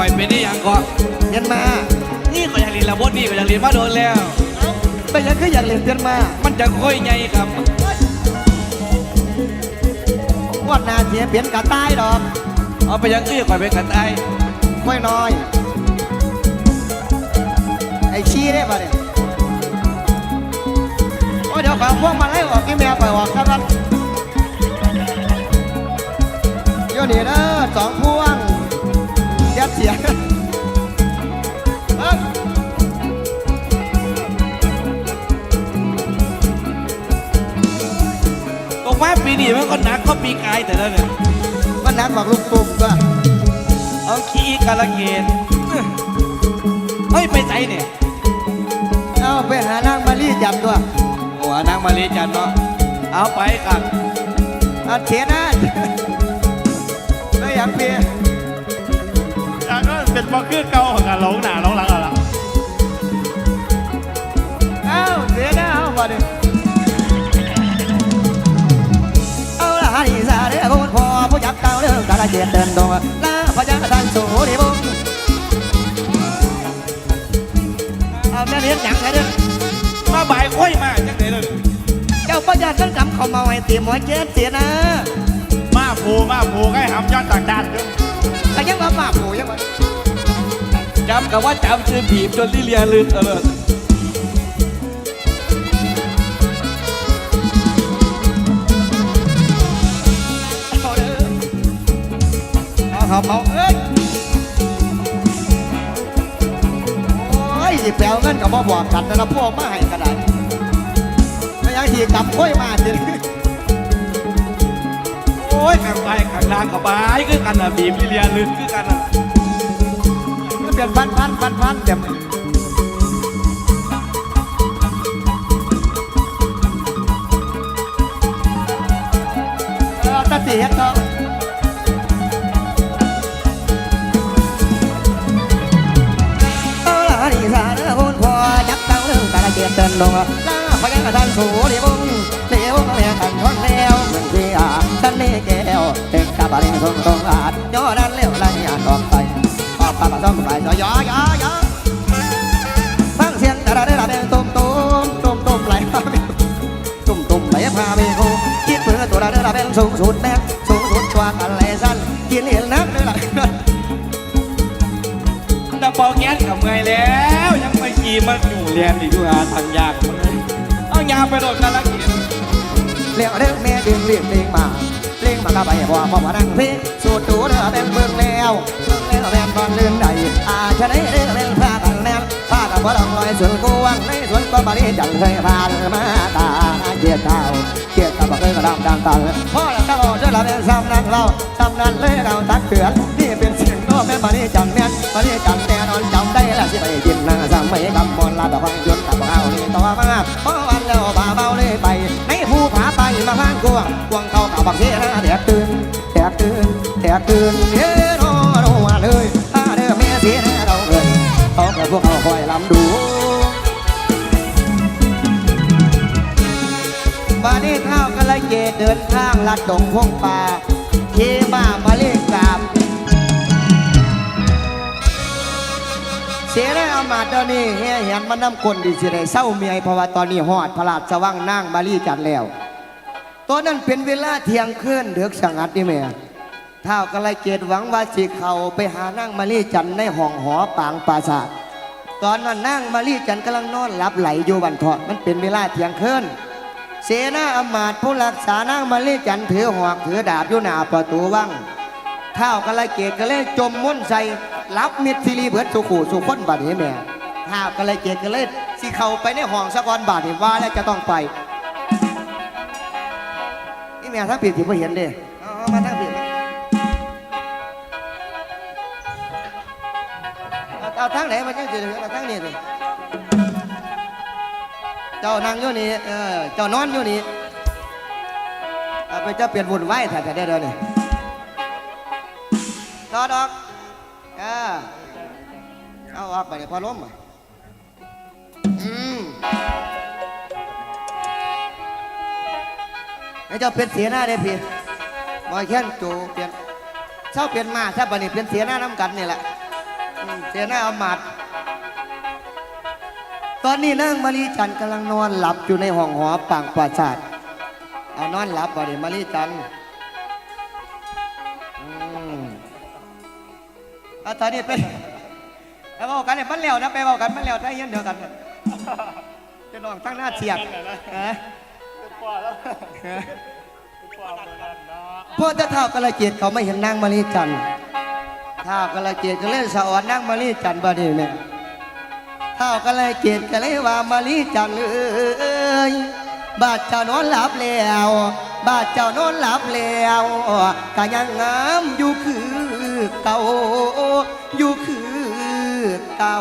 คอยเป็นได้ยังก็เรียนมา นี่ก็อยากเรียนละบทนี่ก็อยากเรียนมาโดนแล้วไปยังคืออยากเรียนเรียนมา มันจะค่อยไงครับงวดหน้าเสียเปลี่ยนกระต่ายดอก เอาไปยังอื้อคอยเป็นกันไอ้ค่อยน้อย ไอ้ชี้ได้ปะเนี่ยโอ้ยเดี๋ยวขอพวกมาไล่ออกกี่แมวไปออกครับครับโยนี่เด้อสองพวงเดี๋ยวเสียเอ้ยตรงว่าปีนี้มันก็หนักก็ปีกายแต่ละเนี่ยมันหนักกว่าลูกปุ่มก็เอาขี้กาลเกตเฮ้ยไปใจเนี่ยเอาไปหานางมารีจับตัวโอ้นางมาเลจันเนาะเอาไปครับเอาเทียนะไม่อยากเปลี่ยนแล้วก็เป็น บล็อกเกอร์เก่าของการร้องหนาร้องหลังเอาละเอาเทียนะเอามาดิเอาละฮันอีสาเด้อพูดพอผู้จับเก่าเด้อกาลเกียรติเดินดงลาพญาทันสูดิบุงเอาแม่เลี้ยงหยังไงเด้อมาบ่ายค่อยมาจังไหนเลยเจ้าพญาทันกำเขามาไว้ตีหมอยเจ็ดเสียนะมาผูมาผูให้หำยอดต่างดานด้วยก็ยังมาบ้าปู่ยังมา จำกับว่าจำชื่อผีจนลิเลียนลืมเออเอาเด้อเอาเขาเมาเอ้ยโอ้ยสิแปลเงินกับบ่บอกกันนะพวกมาให้ก็ได้ไม่ยังทีกลับค่อยมาสิงโอ้ยขังไปขังลางกับบายคือกันนะบีบลิเลียนลืมคือกันนะ เป็นพันพันพันพันเต็มเออตัดสิเฮ็ดเนาะเอาล่ะนี่สาเด้อคนพอจับเต้าเรื่องการเกียรติเดินลงลาพยังกระทันสูเดียวงเดียวงเรียกกันท้องแล้วเหมือนที่อาฉันนี่แก้วเด็กกับบารินทรงทรงอาดย่อดันเลี้ยวไล่ยานออกไป ออกปากต้องไปยอย่อย่อย่อฟังเสียงแต่ละได้ละเป็นตุ้มตุ้มตุ้มตุ้มไหลมาเป็นตุ้มตุ้มไหลพาไปโคคิดเพื่อตัวละได้ละเป็นสูงสุดแน่สูงสุดกว่ากันเลยสั้นกินเห็นนักได้ละดับเบิลแก๊สกับไงแล้วยังไม่ขี่มาอยู่เรียนอีกด้วยทางยากเลยเอายาไปโดนกันละกินเลี้ยวเด้อแม่ดึงเรียกเพลงมาเพลงมากระบายบ่บ่มาดังเพลงสูตรตัวเด้อเป็นเบิ่งแล้วเบิ่งแล้ว แม่นบอลลื่นใดอาชะได้เด้อเป็นพากันแม่นพากันบ่ต้องลอยสวนกวางในสวนก็บ่ได้จังเคยผ่านมาตาเกียรติเก่าเกียรติก่าบ่เคยกระดำดังตังพ่อแล้วก็บอกเด้อเราเป็นซ้ำนักเราซ้ำนั้นเลยเราตักเตือนนี่เป็นสียงโน้แม่นบ่ได้จังแม่นบ่ได้จังแต่นอนจำได้ละสิไปกินน้าซ้ำไม่กำมลลาดอกฟังยนกับเอานี่ต่อมาเพราะวันแล้วบ่าเบาเลยไปในภูผาไปมาพานกวางกวางเขากับบักเสนาแดกตื่นแดกตื่นแดกตื่นเฮ้ เดินทางลัดดงพงป่าเทมามาเลกกราบ เสียได้อามาตย์เดี๋ยวนี้เฮียเห็นมันน้ำกลดีสิได้เศร้าเมียเพราะว่าตอนนี้หอดพระราชวังนั่งบาลีจัดแล้วตอนนั้นเป็นเวลาเที่ยงคืนเดือกสังัดนี่แม่ท้าวกะไรเกตหวังว่าสิเขาไปหานั่งมาลีจันในห้องหอปางปราสาทตอนนั้นนั่งมาลีจันกำลังนอนหลับไหลอยู่บันเทาะมันเป็นเวลาเที่ยงคืน เสนาอำมาตย์ผู้รักษานั่งมาลีจันถือหอกถือดาบอยู่หน้าประตูวังข้าวกะไรเกตก็เลยจมมุ่นใส่รับมิดซิลีเบิดสุขูสุขคนบาดนี้แม่ข้าวกะไรเกตก็เลยสิเข้าไปในห้องสะกอนบาดนี่ว่าแล้วจะต้องไปนี่แม่ทั้งผิดที่ไม่เห็นเด้เอามาทั้งผิดมาเอาทั้งไหนมาจังสิเอาทั้งนี้สิ เจ้านั่งอยู่นี่เออเจ้านอนอยู่นี่เอาไปเจ้าเปลี่ยนวุ่นไหวายแท้ๆได้เด้อนี่รอดอกเออเอาออกไปเดี๋ยวพอล้มอะอืมให้เจ้าเป็นเสียหน้าได้พี่บอยแค้นโจเปลี่ยนเศร้าเปลี่ยนมาถ้าบันนี้เป็นเสียหน้าน้ำกันนี่แหละเสียหน้าอามา ตอนนี้นางมารีจันกำลังนอนหลับอยู่ในห้องหอปางปราสาทเอานอนหลับบ่ดิมารีจันอืมเอาตอนนี้ไปไปบอกกันเนี่ยมันแล้วนะไปบอกกันมันแล้วได้ยินเดียวกันเนี่ยจะนอนตั้งหน้าเสียกฮะป็นปอแล้วเป็นปอเบอนพ่อจะเท่ากระเจียดเขาไม่เห็นนางมารีจันทร์เท่ากระเจียดก็เลยสะออนนางมารีจันบ่ดีแม่ เท่ากระเจียดก็เลยว่ามารีจันทร์เอ้ยบาดเจ้านอนหลับแล้วบาดเจ้านอนหลับแล้วก็ยังงามอยู่คือเก่าอยู่คือเก่า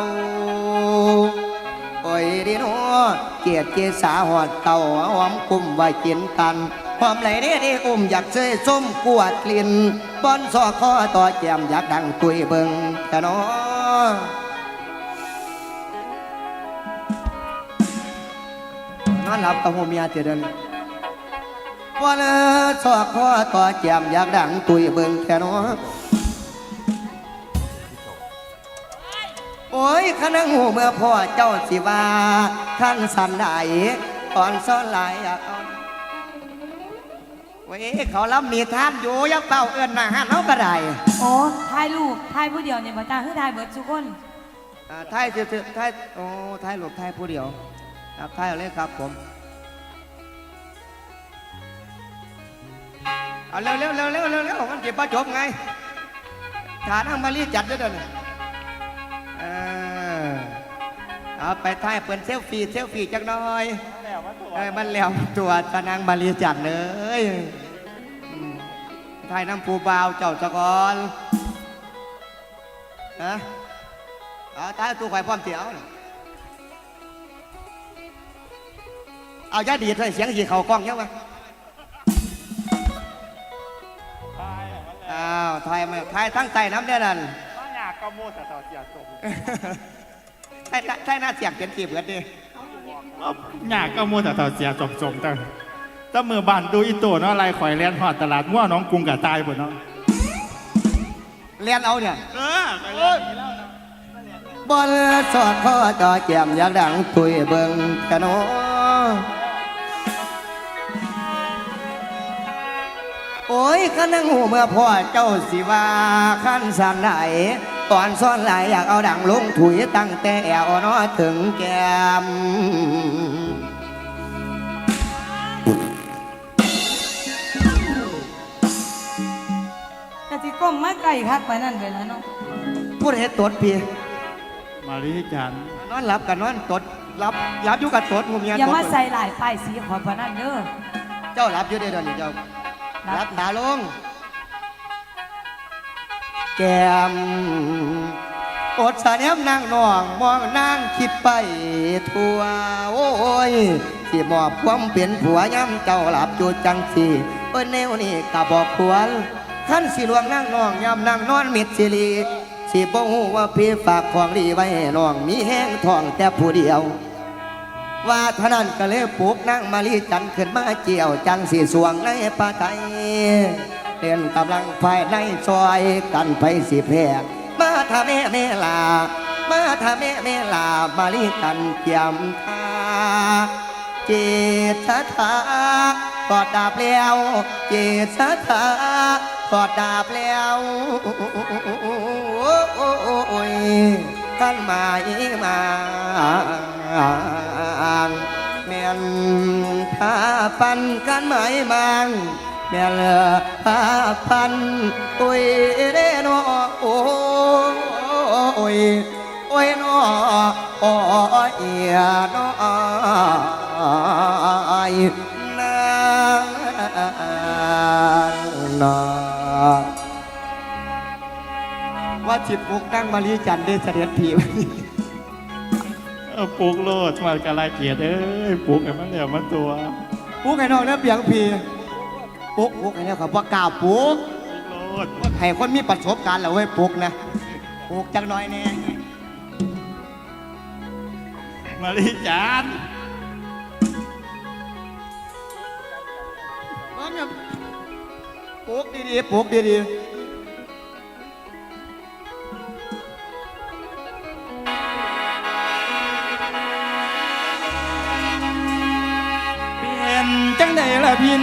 โอ้ยดีโนเกียรติเกษาหอดเก่าหอมกุมไว้กินกันหอมไหลเด้ดีอุ้มอยากเซยส้มกวดกลิ่นบอนซอคอต่อแจมอยากดังตุยเบิงกันนอ นอนหลับกับหัวเมียเจเดินวันซอคอต่อแจมอยากดังตุยเบิงแค่นอโอ้ยขนังหูเมื่อพ่อเจ้าสิว่าขั้นสันไดอ่อนซ้อนหลายอยากเอาเว้ยเขาล้ำมีท่านอยู่อยังเป่าเอื้อนมาหันเขาก็ได้โอ้ถ่ายรูปถ่ายผู้เดียวเนี่ยบ่จ้าคือถ่ายเบิดทุกคนอ่าท้ายสิสิท้ายโอ้ท้ายหลบท้ายผู้เดียว ครับท้ายเอาเลยครับผมเอาเร็วเร็วเร็วเร็วเร็วเร็วมันเก็บประจบไงฐานอังมารีจัดด้วยเด้อเนี่ยเออเอาไปท้ายเปิดเซลฟี่เซลฟี่จักหน่อยแล้วมาตัวเอ้ยมันแล้วตัวตะนางมารีจัดเลยอืมไทยน้ำปูบาวเจ้าตะกอนฮะเอาตายตู้ไข่พร้อมเตียว เอายาดีดเลยเสียงสีเขากล้องยังไงตายอะมันแล้วอ้าวไทยมาไทยทั้งใจน้ำเนี่ยนั่นมาอยากก็โมแต่ต่อเสียสมไทยไทยหน้าเสียงเป็นกีบกันดิอยากก็โมแต่ต่อเสียสมสมตั้งถ้ามือบ้านดูอีตัวเนาะอะไรข่อยแลนหอดตลาดง่วน้องกรุงกับตายหมดเนาะเรียนเอาเนี่ยเออข่อยเล่นแล้วนะบอลสอดข้อจอแจมอยากดังตุยเบิงกันโน โอ้ยขันนังหูเมื่อพ่อเจ้าสิว่าขันสันไหนตอนซ่อนหลายอยากเอาดังลงถุยตั้งแต่แอวน้อถึงแก้มกะสิก้มมาไก่คักไปนั่นไปแล้วเนาะพูดให้ตดพี่มาริจันทร์นอนหลับกันนอนตด หลับหลับอยู่กับตดงูเมียอย่าตดมาใส่หลายป้ายสีขอปานนั่นเด้อเจ้าหลับอยู่เดี๋ยวนี้เจ้ารับรับตาลง แก้มอดสะเนมนางนองมองนางคิดไปทั่วโอ้ยสิมอบความเป็นผัวย้ำเจ้าหลับอยู่จังสีเอ้ยแนวนี่กะบอกควรท่านสิลวงนางนองย้ำนางนอนมิดสิลีสิบ่ฮู้ว่าพี่ฝากของดีไว้ให้น้องมีแห้งทองแต่ผู้เดียว ว่าท่านั้นก็เลยปลูกนางมาลีจันขึ้นมาเกี่ยวจังสีสวงในป่าไทยเรียนกำลังภายในซอยกันไปสิแพรกมาทำแม่เมลา มาทำแม่เมลามาลีจันเกียมทาเจตถากอดดาบแล้วเจตถากอดดาบแล้วโอ้ยกันมายมา ปันกันไหมมังแม่เลอพาปันโอ้ยเด้นอโอ้ยโอ้ยนอโอ้ยเอียนอยนานอว่าจิตมุกนั่งมาลีจันได้เสด็จผีเออปลูกโลดมากะลาเกียร์เอ้ยปลูกไอ้มันแล้วมาตัว ปุ๊กไอ้น้องเนี่ยเปียงพีปุ๊กปุ๊กไอ้เนี่ยเขาบอกกล่าวปุ๊กปลูกโลดให้คนมีประสบการณ์แล้วเว้ยปุ๊กนะปุ๊กจังน้อยแน่มาริจันทร์มันเนี่ยปุ๊กดีๆปุ๊กดี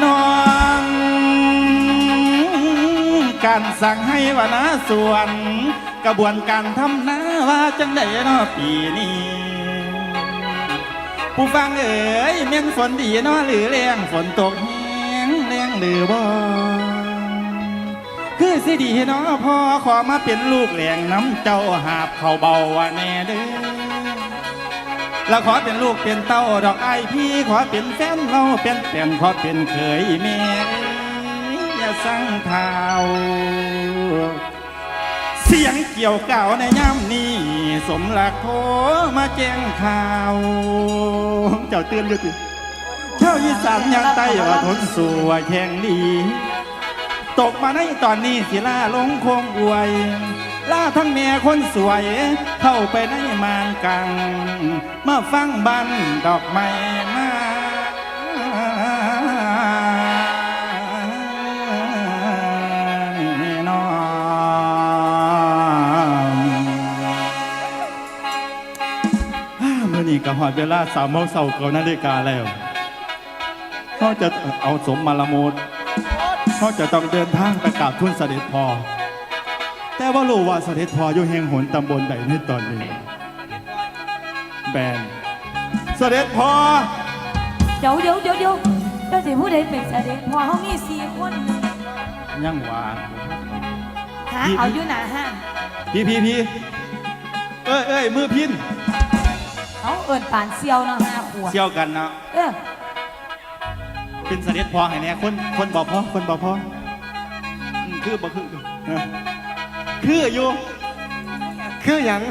น้อง การสั่งให้วานาส่วน กระบวนการทำนาว่าจังใดเนาะปีนี้ ผู้ฟังเอ๋ยเม่นฝนดีนาะหรือแรงฝนตกแห้งแรงหรือบ่คือสิดีนาะพ่อขอมาเป็นลูกแหลงน้ำเจ้าหาบเขาเบาว่าแน่เด้อ แล้วขอเป็นลูกเป็นเต้าดอกไอพี่ขอเป็นแฟนเราเป็นเปลี่ยนขอเป็นเคยแม่อย่าสั่งเท้าเสียงเกี่ยวเก่าในย่ำนี้ สมหลักโทมาแจ้งข่าว เจ้าเตือนอยู่ติเจ้าอีสานยังไต้ว่าทนสู่ว่าแข่งดี ตกมาในตอนนี้สิล่าลงคงอวย ล่าทั้งแม่คนสวย เข้าไปในมานกังมาฟังบันดอกไม้มาน้องเมื่อนี้ก็หอดเวลาสามโมงเสาเก่านาฬิกาแล้วเขาจะเอาสมมาละโมดเขาจะต้องเดินทางไปกราบทูลเสด็จพ่อ แต่ว่ารู้ว่าเสด็จพ่ออยู่แห่งหนตำบลใดในตอนนี้ แบนเสด็จพ่อเดี๋ยวเดี๋ยวเดี๋ยวเดี๋ยวเจ้าสิผู้ใดเป็นเสด็จพ่อเขามีสี่คนยังหวานหาเอาอยู่หนาห้างพี่พี่พี่เอ้ยเอ้ยมือพินเขาเอิญป่านเซียวเนาะห้าขวบเชี่ยวกันเนาะเออเป็นเสด็จพ่อไงเนี่ยคนคนบอกพ่อคนบอกพ่ออืมคือบอกคือเออ คืออยู่ คืออย่าง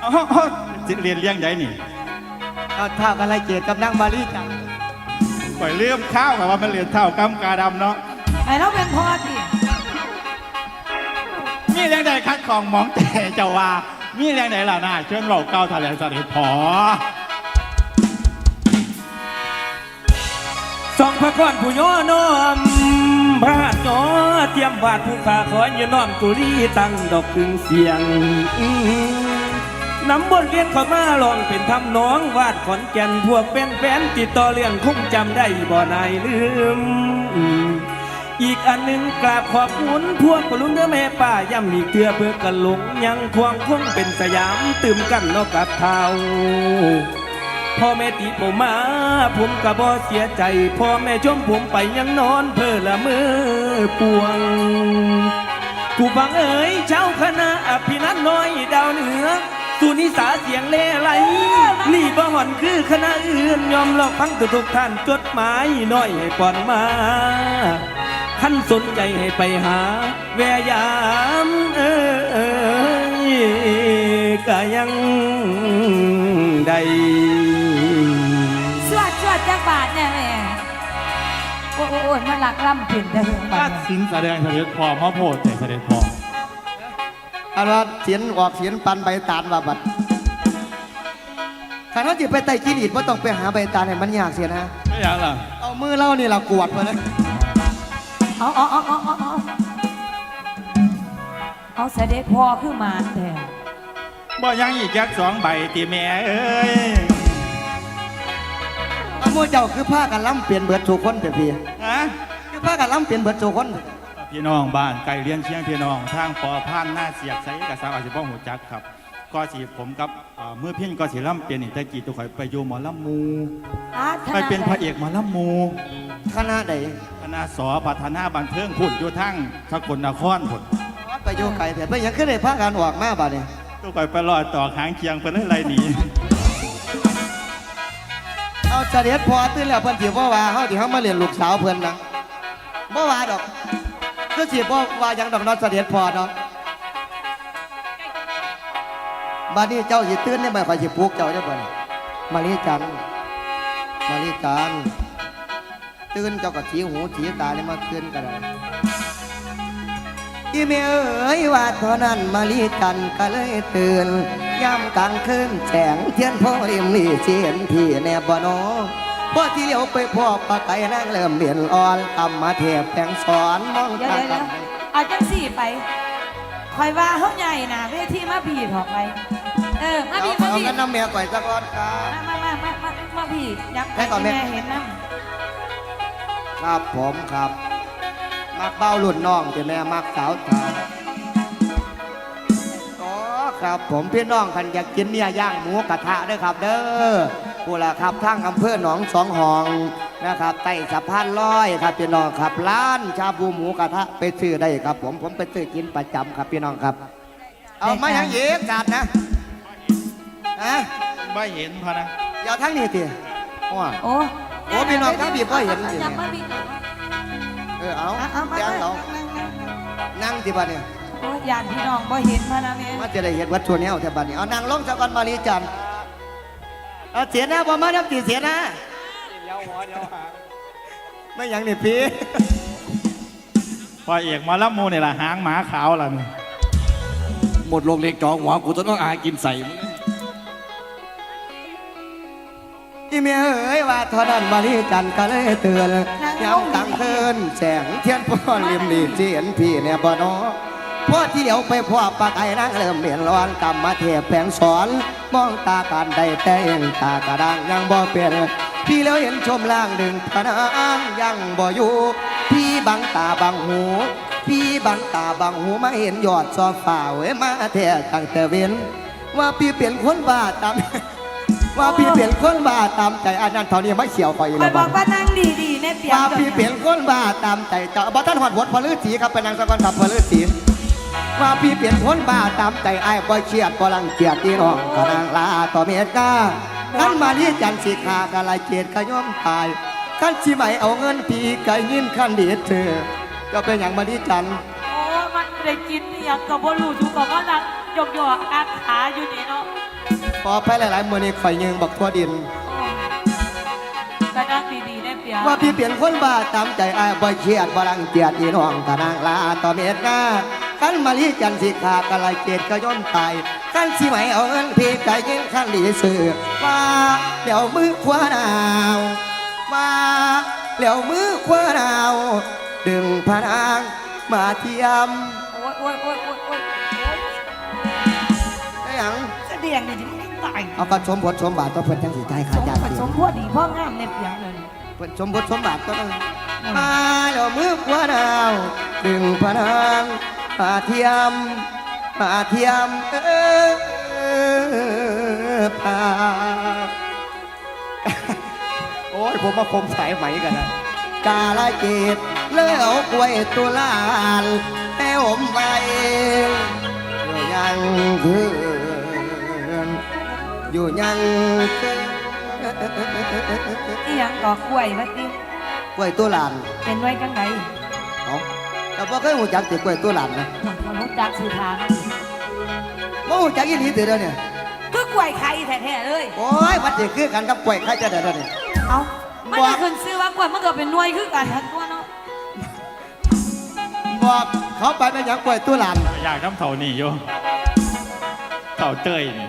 เอาเอาเอาสิเรียนเลี้ยงใหญ่นี่เอาท่ากันไรเกียรติกับนางมารีจังปล่อยเลื่อมข้าวกับว่ามันเรียนเท่ากำกาดำเนาะไอ้เราเป็นพ่อสิมีแรงใดคัดของหมองแต่เจ้าว่ามีแรงใดล่ะน่าเชิญเราเก้าทะเลเสด็จพ่อสองพระกอนผู้ย่อน้อม น้อเตรียมบาทผู้ขาขอยืนน้อมตุลีตั้งดอกกึ่งเสียงอื้อนำบทเรียนข้ามาลองเป็นทำน้องวาดขอนแก่นพวกเป็นแฟนติดต่อเรื่องคงจำได้บ่นายลืม อีกอันหนึ่งกราบขอบคุณพวกปลุงเด้อแม่ป้าย่ำมีเกลือเพื่อกันหลงยังควงคงเป็นสยามตื่มกันนอกกับเท้า พ่อแม่ตีผมมา ผมก็บ่เสียใจ พ่อแม่ชมผมไปยังนอนเพื่อละเมือปวง กูฟังเอ๋ยเจ้าคณะอภินันท์น้อยดาวเหนือสุนิสาเสียงเล่ไหลนี่บ่หอนคือคณะอื่น ยอมลอกฟังทุกทุกท่านจดหมายน้อยให้ป่อนมาท่านสนใจให้ไปหา แวยามเอ้ยก็ยังได้ อ้โอ้โอ้ยมาหลักล่ำผิดเด้อบัตัดดนี้สินแสดงเสด็จพ่อพ่อโพดแต่เสด็จพ่ออันว่าเสียนออกเสียนปันใบตาลว่าบัดขันว่าจิไปไต่กิริดว่าต้องไปหาใบตาลให้มันยากเสียนะไม่อยากล่ะเอามือเล่านี่เรากวดมาเลยเอาเอาเอาเอาเอาเอาเอาเสด็จพ่อคือหมานแท้บ่ยังอีกยักษ์สองใบตีแม่เอ้ยเอามือเจ้าคือผ้ากันล้ำเปลี่ยนเบิดสู่คนเถอะพี่ ฮะคือผ้ากันล้ำเปลี่ยนเบิดสู่คนพี่น้องบ้านไก่เลี้ยงเชียงพี่น้องทางปอพานหน้าเสียกใสกับสาวอาจจะบ้องหัวจักครับก็สีผมกับอ่าเมื่อพี่ก็สีล่ำเปลี่ยนอีกแต่กี่ตัวข่อยไปอยู่หมอลำมูอาถไปเป็นพระเอกหมอลำมูคณะใดคณะสอพัฒนาบันเทิงพุ่นอยู่ทั้งสกลนครพุ่นไปโยไก่เถอะไปยังขึ้นได้ผ้ากันออกมาบ่เนี่ยตัวข่อยไปรอดต่อหางเคียงไปเลยไรหนี เอาเสด็จพอตื่นแล้วเพิ่นสิบ่ว่าเฮาที่เฮามาเรียนลูกสาวเพิ่นนะบ่ว่าดอกคือสิบ่ว่าหยังดอกเนาะเสด็จพอเนาะบัดนี้เจ้าสิตื่นได้บ่ข่อยสิปลุกเจ้าได้บ่เนี่ยมาลีจันมาลีจันตื่นเจ้าก็สีหูสีตาเลยมาตื่นก็ได้อีเมเอ๋ยว่าเท่านั้นมาลีจันก็เลยตื่น ยามกลางคืนแสงเทียนพ่อริมนี่เสียนที่แนบบ่นอพ่อที่เลี้ยวไปพ่อปะไก่นั่งเริ่มเรียนอ่อนทำมาเทบแปลงสอนมองเดี๋ยวตาเดี๋ยวกัเดี๋ยวเอาจังสี่ไปคอยว่าเขาใหญ่นะเวทีมาบีบออกไป เออ มาเอาบีบมาเอาบีบกันน้ำเมียก่อยสักก้อนครับ มามามามามาบีบยักษ์ให้ก่อนแม่ให้เห็นน้ครับผมครับ มักเบ้ารุ่นน้องแต่แม่มักสาวทาง ครับ ผมพี่น้องคันอยากกินเนี่ยย่างหมูกระทะเด้อครับ เด้อผู้ละครับทางอำเภอหนองสองหองนะครับใต้สะพานลอยครับพี่น้องครับร้านชาบูหมูกระทะไปซื้อได้ครับ ผมผมไปซื้อกินประจำครับพี่น้องครับ เอาไม่ยังเยกกัดนะฮะไม่เห็นพอนะอย่าทั้งนี้ทีว้าโอ้โอ้พี่น้องครับพี่บ่เห็นสิจำไม่ผิดเออเอาเอาเอามาเดี๋ยวเอานั่งที่บ้านเนี่ยโอ้ ยานพี่น้องบ่เห็นมานะแม่มาจะได้เห็นวัตถุนี้เอาที่บ้านเนี่ยเอานั่งลงสักวันมาลีจันทร์เอาเสียหน้าบ่มาน้ำตีเสียหน้าเดี๋ยวหัวเดี๋ยวหางไม่หยังนี่พี่ พอเอกหมาลับมูนี่ละหางหมาขาวล่ะนี่หมดโรงเล็กจองหัวกูต้องอากินใส่มึงอีเมียเอ้ยว่าเทอนั้นมาลีจันทร์ก็เลยเตือนย้ำกลางคืนแสงเทียนพ่อริมดีเจียนพี่เนี่ยบ่เนอ พ่อที่เหลียวไปพ่อปากไอ้นางเริ่มเมียนร้อนกรรมมาเทพแผงสอนมองตากันได้แต่เองตากระด้างยังบ่เปลี่ยนพี่แล้วเห็นชมล่างดึงพนางยังบ่อยู่พี่บังตาบังหู พี่บังตาบังหูมาเห็นยอดซอฟ้าเว้ยมาแท้ตั้งแต่เว้นว่าพี่เปลี่ยนคนบ้าตามว่าพี่เปลี่ยนคนบ้าตามใจอันนั้นเท่านี้ไม่เฉียวคอยคอแล้ยวบอกว่านั่งดีๆแน่เปียกว่าพี่เปลี่ยนคนบ้าตามใจเจ้าบ่ท่านหอดหวดพอลือสีครับเป็นนางสะกอนขับพอลือสี ว่าพี่เปลี่ยนคนบ้าตามใจไอ้ายบ่เชียดบ่รังเกียจที่น้องกนางลาต่อเมตตาขันมาเรียจันทร์สิขากะลายเกียรติขย่อมตายขันสิไหมเอาเงินพี่กะยินขันเดียดเธอเจะเป็นอย่างมาเรียจันทร์โอ้มันได้กินอหย่างกับบ่รู้ทุกกับว่านั่งหยอกหยอกๆอาขาอยู่นี่เนาะพอไปหลายๆมื้อนี้ข่อยยิงบักทั่วดิน โอ้ก็นั่งดีๆแน่เปียกว่าพี่เปลี่ยนคนบ้าตามใจอายบ่เชียดบ่รังเกียจอีน้องกะนางลาต่อเมตตา ขันมาเรีจันสิขากะลายเกติขย่อมตายขันสิไหมเอาเงินพี่กะยินขันเดีเสือว่าเดี๋ยวมือขวาดาวมาเดี๋ยวมือขวาดาว ดึงพนางมาเทียมโอ้ยโอ้ยโอ้ยโอ้ยโอ้ยได้หยังแสดงนี่มันตายเอากระชมบทชมบาทตัวเพิ่นจังสิใจายสขาดมยากผเดียสมพวดีพ่องามแน่เปียกเลย เพิ่นชมบทชมบาทตัวนึงมาเดี๋ยวมือขวาดาว ดึงพนาง มาเทียมมาเทียมเออพาโอ้ยผมมาคมสายไหมกันนะกาลเกตเลี้ยวกล้วยตุลานแต่ผมไปอยู่ยังคืนอยู่ยังคืนอีหยังก่อกล้วยว่าติกล้วยตุลานเป็นไว้จังไดเอา แต่พอเคยหูจักติกล้วยตุลานนะมันรู้จักสื่อทางบ่หูจักยี่หลีติเด้อเนี่ยคือกล้วยไข่แท้ๆเลย โอ้ยวัดเด็กคือกันกับกล้วยใครจะได้เด้อเนี่ยเอามันบอกจะขึ้นซื้อว่ากล้วยมันก็เป็นหน่วยคือกันทั้งตัวเนาะบอกเขาไปเป็นหยังกล้วยตุลานอยากทำเถ่านี่โยเถ่าเตยนี่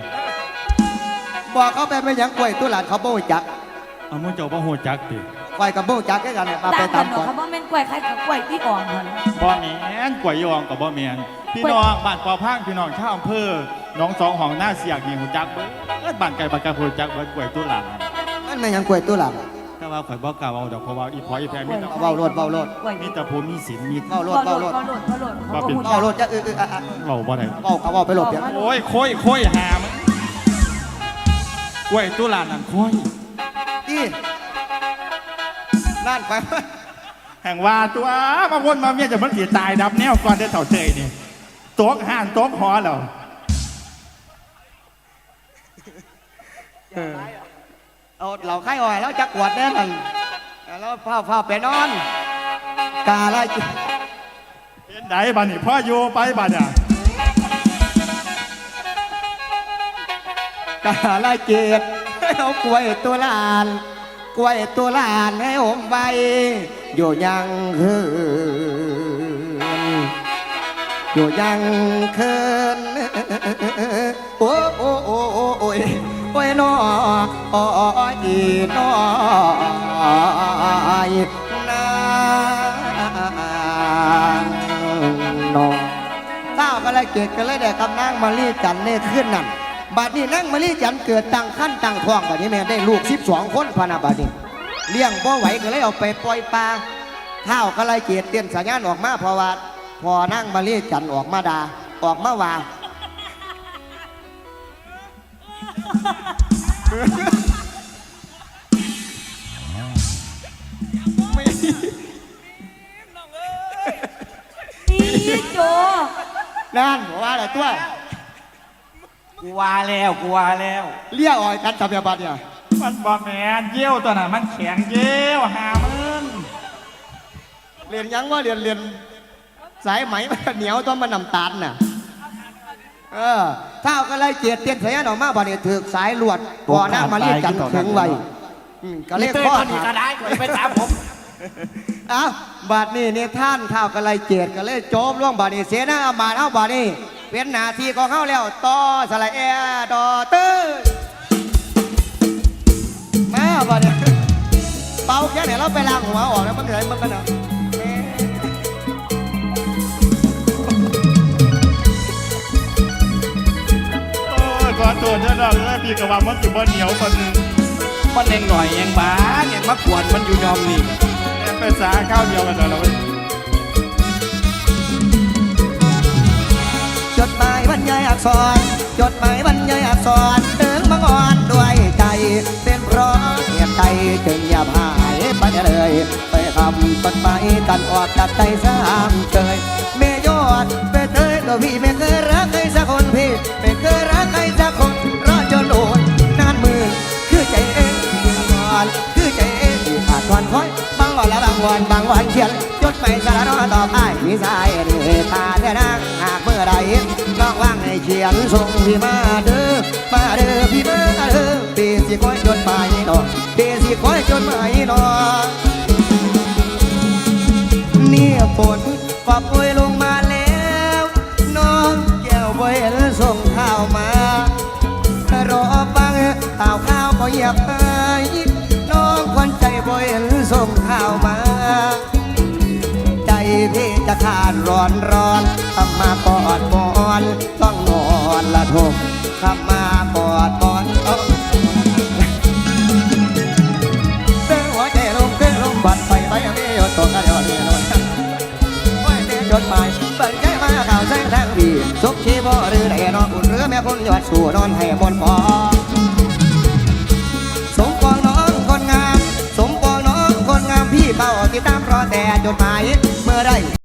บอกเขาไปเป็นหยังกล้วยตุลานเขาบ่หูจักเอามุเจ้าพ่อหูจักติ กล้วยกับบ่หูจักคือกันเนี่ยมาไปต่างกัตานมเนาะก่อนครับว่าเป็นกล้วยไข่กับกล้วยที่อ่อนเท่านั้นบ่แมีนกล้วยยองกับบ่แมีนพี่น้องบ้านปอพังพี่น้องชาวอำเภอหน้องสองห้องหน้าเสียกนี่หูจักเบิดบ้านไก่บ้านไก่หูจักเบิดกล้วยตุลามันเป็นหยังกล้วยตุลานแต่ว่าข่อยบ่กล้าเอาดอกเพราะว่าอีพออีแพรมีแต่เว้าโลดเว้าโลด กล้วยมีแต่ผู้มีศีลมีเว้าโลดก็โหลเว้าดโลดก็โหลดก็โหลดเขาก็หูเว้าโลจัดกจะเออเอออะอะเว้าบ่ได้เว้าเขาเว้าไปโลดเปียกโอ้ยค่อยค่อยหามึงกล้วยตุลานั่นค่อย นี่นั่นไปแห่งว่าตัวมาวนมาเมียจะมันสิตายดับแนวก่อนได้อเถ่าเตยนี่โต๊ะห่านโต๊ะหอแล้วเอาเหล่าไข่อ่อยแล้วจักขวดแน่นอนแล้วเฝ้าเฝ้าไปนอนกาลจิเห็นไดบ้านี่พ่อโยไปบ้านอะกาลเกตเอากล้วยตัวลาน กล้วยตัวลานให้ผมไปอยู่ยังคืนอยู่ยังคืนโอ้โอ้โอ้โอ้โอ้ยโอ้ยน้อโอ้ยน้อยนางน้องเต้าก็เลยเกิดก็เลยได้กำนางมารีจันเน่ขึ้นนั่น บัดนี้นางมารีจันทร์เกิดตั้งขั้นตั้งท้องบัดนี้แม่ได้ลูกสิบสองคนพะนาบัดนี้เลี้ยงบ่ไหวก็เลยเอาไปปล่อยปลาข้าวก็ไล่เกียรติเตียนสัญญาณออกมาเพราะว่าพอนั่งมาเรียกจันออกมาดาออกมาว่านี่โจนั่นบอกว่าอะไรตัว กูว่าแล้วกูว่าแล้วเลี้ยออยกันจับยาบัดเนี่ยมันบอแมนเยี่ยวตัวน่ะมันแข็งเยี่ยวหามึงเรียนยังว่าเรียนเรียนสายไหมมันเหนียวต้องมันน้ำตาลน่ะเออข้าวก็ไล่เกียรติเตียนสัญญาณออกมาบ่เนี่ยถือสายลวดพอนั่งมาเรียกจันถึงไว้อืมก็เรียกพ่อนี่ถามก็ได้ไปตามผมเอ้าบาดนี้เนี่ยท่านข้าวกะไรเกียรติก็เลยโจมล่วงบาดนี้เสียหน้าบาดเอ้าบาดนี้ เป็นหน้าที่ของเขาแล้วต่อสละแอดอตื้อมาบาดนี้เป่าแค่ไหนเราไปล้างหัวออกแล้วมันเหนื่อยมันกันเนาะแม่โอ้ยขอโทษเด้อน้องเอ้ยพี่กะว่ามันสิบ่เหนียวปานนึงมันเองหน่อยเองบ้าเนี่ยมากวนมันอยู่ยอมนี่แม่นไปสาข้าวเดียวกันแล้วเว้ย ยายอักษร จดหมายบรรยายอักษรถึงมังอ่อนด้วยใจ เป็นเพราะเหตุใดจึงอย่าหายไปเลยไปทำต้นไม้กันออกจากใจสามเคยเมยอดไปเตยก็พี่ไม่เคยรักใครสักคนพี่ไม่เคยรักใครสักคนรอจนโหลดนานมือคือใจเองก่อนคือใจเองที่ขาดวันคอยบางวันละบางวันบางวันเขียนจดหมายสารนอต่อไปมีสายตาเด้อนาง ว่างให้เขียนส่งพี่มาเด้อมาเด้อพี่มาเด้อปีสิคอยจดหมายหนอปีสิคอยจดหมายหนอเนี่ยฝนฝากโวยลงมาแล้ว น้องแก้วเวนส่งข้าวมารอฟังข่าวข้าวก็เหยียบไปน้องควันใจบ่เห็นส่งข้าว พี่จะขาดร้อนร้อนทำมากอดบอนต้องนอนละทมทำมากอดบอนเอ้าเต้หัวใจลมเต้ลมบัดไฟไปไม่หยดตกกระเดียวนี่นอนไว้เต้จดหมายเปิดใจมาข่าวแสงทางดีสุขชีบ่หรือใดนอนอุ่นเรือแม่คนยอดสู่นอนให้บนปอสมปองน้องคนงาม สมปองน้องคนงามพี่เฝ้าติดตามรอแต่จดหมาย Garay.